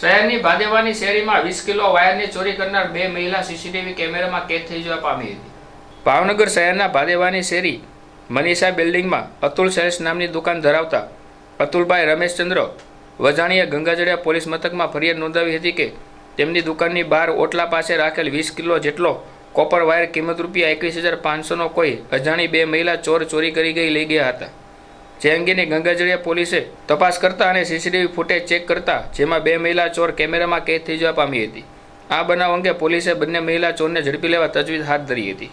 શહેરની ભાદેવાની શેરીમાં વીસ કિલો વાયરની ચોરી કરનાર બે મહિલા સીસીટીવી કેમેરામાં કેદ થઈ જવા પામી હતી. ભાવનગર શહેરના ભાદેવાની શેરી મનીષા બિલ્ડિંગમાં અતુલ સેલ્સ નામની દુકાન ધરાવતા અતુલભાઈ રમેશચંદ્ર વજાણીએ ગંગાજળિયા પોલીસ મથકમાં ફરિયાદ નોંધાવી હતી કે તેમની દુકાનની બહાર ઓટલા પાસે રાખેલ વીસ કિલો જેટલો કોપર વાયર કિંમત રૂપિયા એકવીસ હજાર પાંચસોનો કોઈ અજાણી બે મહિલા ચોર ચોરી કરી ગઈ લઈ ગયા હતા. જે અંગેની ગંગાજળિયા પોલીસે તપાસ કરતા અને સીસીટીવી ફૂટેજ ચેક કરતા જેમાં બે મહિલા ચોર કેમેરામાં કેદ થઈ જવા પામી હતી. આ બનાવ અંગે પોલીસે બંને મહિલા ચોરને ઝડપી લેવા તજવીજ હાથ ધરી હતી.